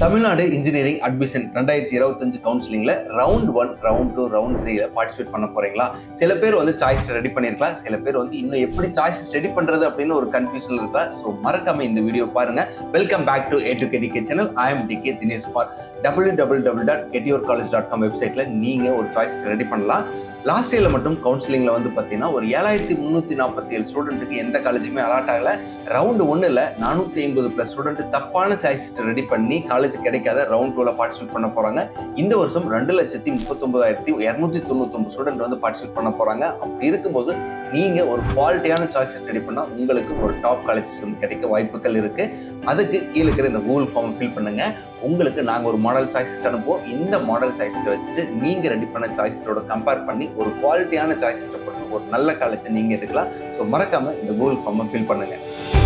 Tamil Nadu engineering admission ரெண்டாயிரத்தி இருபத்தஞ்சு கவுன்சிலிங்ல round one round two round த்ரீல பார்ட்டிசிபேட் பண்ண போறீங்களா? சில பேர் வந்து சாய்ஸ் ரெடி பண்ணிருக்கலாம். சில பேர் வந்து இன்னும் எப்படி சாய்ஸ் ரெடி பண்றது அப்படின்னு ஒரு கன்ஃபியூஷன் இருக்கலாம். ஸோ மறக்காம இந்த வீடியோ பாருங்க. Welcome back to A K channel I am D K Dineshkumar W double double dot கெட்டியோர் college dot com வெப்சைட்ல நீங்க ஒரு சாய்ஸ் ரெடி பண்ணலாம். லாஸ்ட் இயர்ல மட்டும் கவுன்சிலிங்ல வந்து பார்த்தீங்கன்னா ஒரு ஏழாயிரத்தி முந்நூற்றி நாற்பத்தி ஏழு ஸ்டூடெண்ட்டுக்கு எந்த காலேஜுமே அலாட் ஆகல. ரவுண்டு ஒன்றில் நானூற்றி ஐம்பது ப்ளஸ் ஸ்டூடெண்ட் தப்பான சாய்ஸ் ரெடி பண்ணி காலேஜ் கிடைக்காத ரவுண்ட் டூவில் பார்ட்டிசிபேட் பண்ண போகிறாங்க இந்த வருஷம் ரெண்டு லட்சத்தி முப்பத்தொம்பதாயிரத்தி இரநூத்தி தொண்ணூத்தொம்பது ஸ்டூடெண்ட் வந்து பார்ட்டிசிபேட் பண்ண போகிறாங்க அப்படி இருக்கும்போது நீங்கள் ஒரு குவாலிட்டியான சாய்ஸஸ் ரெடி பண்ணால் உங்களுக்கு ஒரு டாப் காலேஜஸ் வந்து கிடைக்க வாய்ப்புகள் இருக்குது அதுக்கு கீழே இருக்கிற இந்த கூகுள் ஃபார்ம் ஃபில் பண்ணுங்க. உங்களுக்கு நாங்கள் ஒரு மாடல் சாய்ஸஸ் அனுப்புவோம். இந்த மாடல் சாய்ஸை வச்சுட்டு நீங்கள் ரெடி பண்ண சாய்ஸோட கம்பேர் பண்ணி ஒரு குவாலிட்டியான சாய்ஸில் ஒரு நல்ல காலேஜை நீங்கள் எடுக்கலாம். ஸோ மறக்காமல் இந்த கூகுள் ஃபார்மை ஃபில் பண்ணுங்கள்